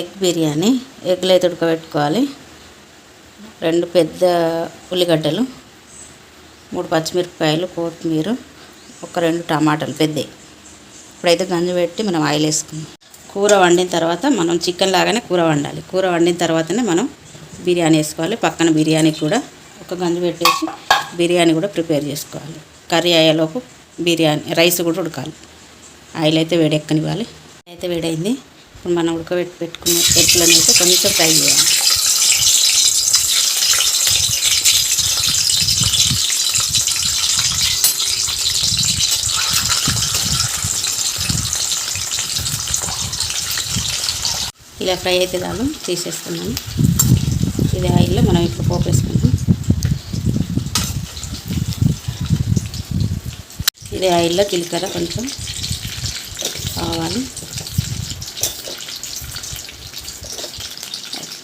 Egg biryani ఎగ్లు అయితే ఉడకబెట్టుకోవాలి. రెండు పెద్ద ఉల్లిగడ్డలు మూడు పచ్చిమిరపకాయలు కొత్తిమీర ఒక రెండు టమాటాలు పెద్దవి ఇప్పుడైతే గంజు పెట్టి మనం ఆయిల్ వేసుకుందాం. కూర వండిన తర్వాత మనం చికెన్ లాగానే కూర వండాలి. కూర వండిన తర్వాతనే మనం బిర్యానీ వేసుకోవాలి. పక్కన బిర్యానీ కూడా ఒక గంజు పెట్టేసి బిర్యానీ కూడా ప్రిపేర్ చేసుకోవాలి. కర్రీ అయ్యేలోపు బిర్యానీ రైస్ కూడా ఉడకాలి. ఆయిల్ అయితే వేడెక్కనివ్వాలి. అయితే వేడైంది. ఇప్పుడు మనం ఉడకబెట్టి పెట్టుకున్న ఎగ్లను అయితే కొంచెం ఫ్రై చేయాలి. ఇలా ఫ్రై అయితే చాలు తీసేసుకున్నాను. ఇది ఆయిల్లో మనం ఇప్పుడు పోపు వేసుకుందాం. ఇది ఆయిల్లో జీలకర్ర కొంచెం కావాలి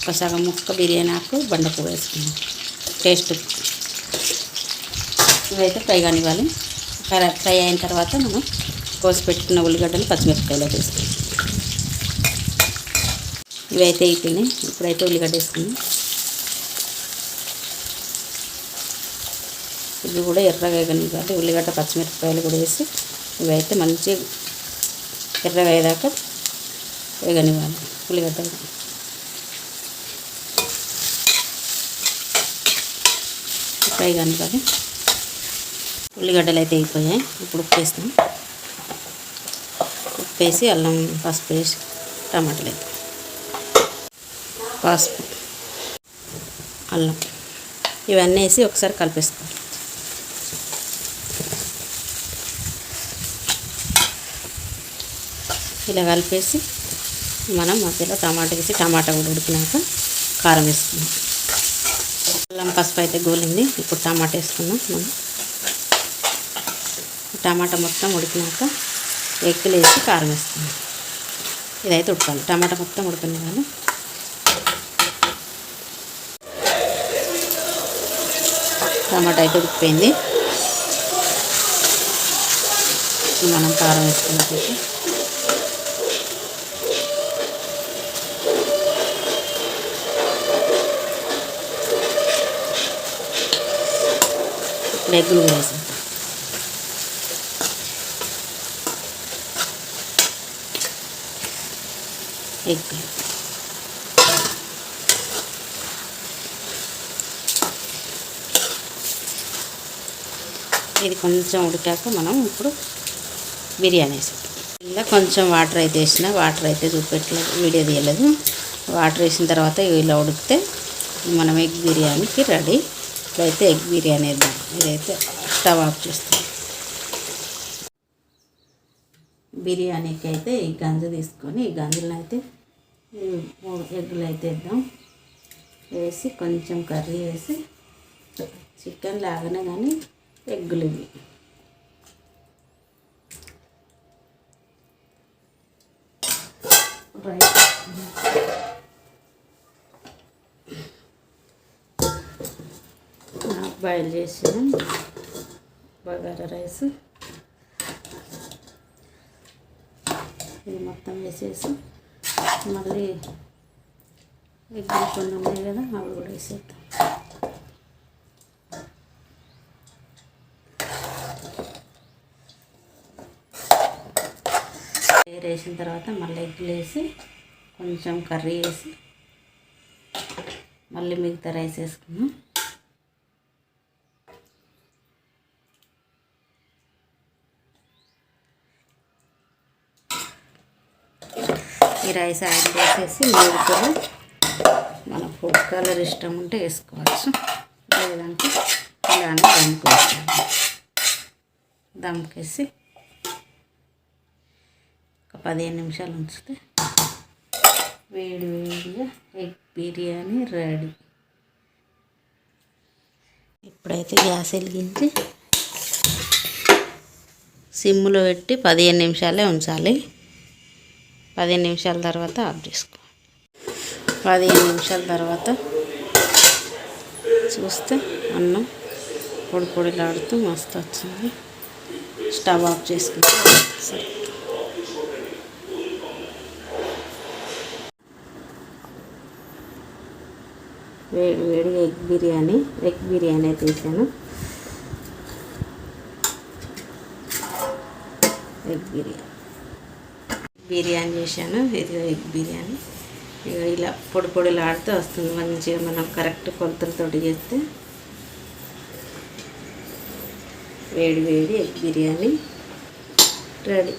ఒక సగం ముక్క బిర్యానీ ఆకు బండపు వేసుకున్నాం. టేస్ట్ ఇవైతే ఫ్రై కానివ్వాలి. ఫ్రై- ఫ్రై అయిన తర్వాత మనం కోసి పెట్టుకున్న ఉల్లిగడ్డలు పచ్చిమిరపకాయలు వేసుకుందాం. ఇవైతే అయిపోయినాయి. ఇప్పుడైతే ఉల్లిగడ్డ వేసుకుందాం. ఇవి కూడా ఎర్రగా వేగనివ్వాలి ఉల్లిగడ్డ పచ్చిమిరపకాయలు కూడా వేసి ఇవైతే మంచి ఎర్రగా అయ్యేదాకా వేగనివ్వాలి ఉల్లిగడ్డ. ఫ్రై కానివ్వాలి ఉల్లిగడ్డలు అయితే అయిపోయాయి. ఇప్పుడు ఉప్పు వేస్తాం ఉప్పు వేసి అల్లం పసుపు వేసి టమాటాలు అయితే పసుపు అల్లం ఇవన్నీ వేసి ఒకసారి కలిపేసుకోవాలి. ఇలా కలిపేసి మనం మధ్యలో టమాటా వేసి టమాటా కూడా ఉడికినాక కారం వేసుకున్నాం అల్లం పసుపు అయితే గోలింది. ఇప్పుడు టమాటా వేసుకున్నాం మనం టమాటా మొత్తం ఉడికినాక ఎగ్గులు వేసి కారం వేసుకుందాం. ఇదైతే ఉడకాలి. టమాటా మొత్తం ఉడకనివ్వాలి టమాటా అయితే ఉడికిపోయింది. మనం కారం వేసుకున్నట్టు మెగ్గులు కూడా వేసాం ఎగ్ ఇది కొంచెం ఉడికాక మనం ఇప్పుడు బిర్యానీ వేసాం ఇలా కొంచెం వాటర్ అయితే వేసిన వాటర్ అయితే చూపెట్టలేదు వీడియో తీయలేదు. వాటర్ వేసిన తర్వాత ఇలా ఉడికితే మనం ఎగ్ బిర్యానీకి రెడీ. ఇప్పుడైతే ఎగ్ బిర్యానీ వేద్దాం. ఇదైతే స్టవ్ ఆఫ్ చేస్తాం బిర్యానీకి అయితే ఈ గంజు తీసుకొని ఈ గంజులను అయితే మూడు ఎగ్గులు అయితే వేద్దాం. వేసి కొంచెం కర్రీ వేసి చికెన్ లాగానే కానీ ఎగ్గులు ఇవి. రైస్. బాయిల్ చేసిన బగారా రైస్. ఇది మొత్తం వేసేసి మళ్ళీ ఎగ్ కొన్ని ఉన్నాయి కదా అవి కూడా వేసేద్దాం. లేయర్ వేసిన తర్వాత మళ్ళీ ఎగ్గులు వేసి కొంచెం కర్రీ వేసి మళ్ళీ మిగతా రైస్ వేసుకున్నాం ఈ రైస్ యాడ్ చేసేసి మూడుకొని మన ఫుడ్ కలర్ ఇష్టం ఉంటే వేసుకోవచ్చు. లేదంటే ఇలానే దమ్ముకోవచ్చు దమ్కేసి ఒక పదిహేను నిమిషాలు ఉంచితే వేడి వేడిగా ఎగ్ బిర్యానీ రెడీ. ఇప్పుడైతే గ్యాస్ వెలిగించి సిమ్లో పెట్టి పదిహేను నిమిషాలే ఉంచాలి. పదిహేను నిమిషాల తర్వాత ఆఫ్ చేసుకోవాలి పదిహేను నిమిషాల తర్వాత చూస్తే అన్నం పొడి పొడిలాడుతూ మస్తు వచ్చింది. స్టవ్ ఆఫ్ చేసుకుంటే సరే వేడి వేడి ఎగ్ బిర్యానీ ఎగ్ బిర్యానీ అయితే వేసాను ఎగ్ బిర్యానీ. బిర్యానీ చేశాను. ఇది ఎగ్ బిర్యానీ. ఇక ఇలా పొడి పొడిలాడుతూ వస్తుంది. మంచిగా మనం కరెక్ట్ కొలతలతో చేస్తే వేడి వేడి ఎగ్ బిర్యానీ రెడీ.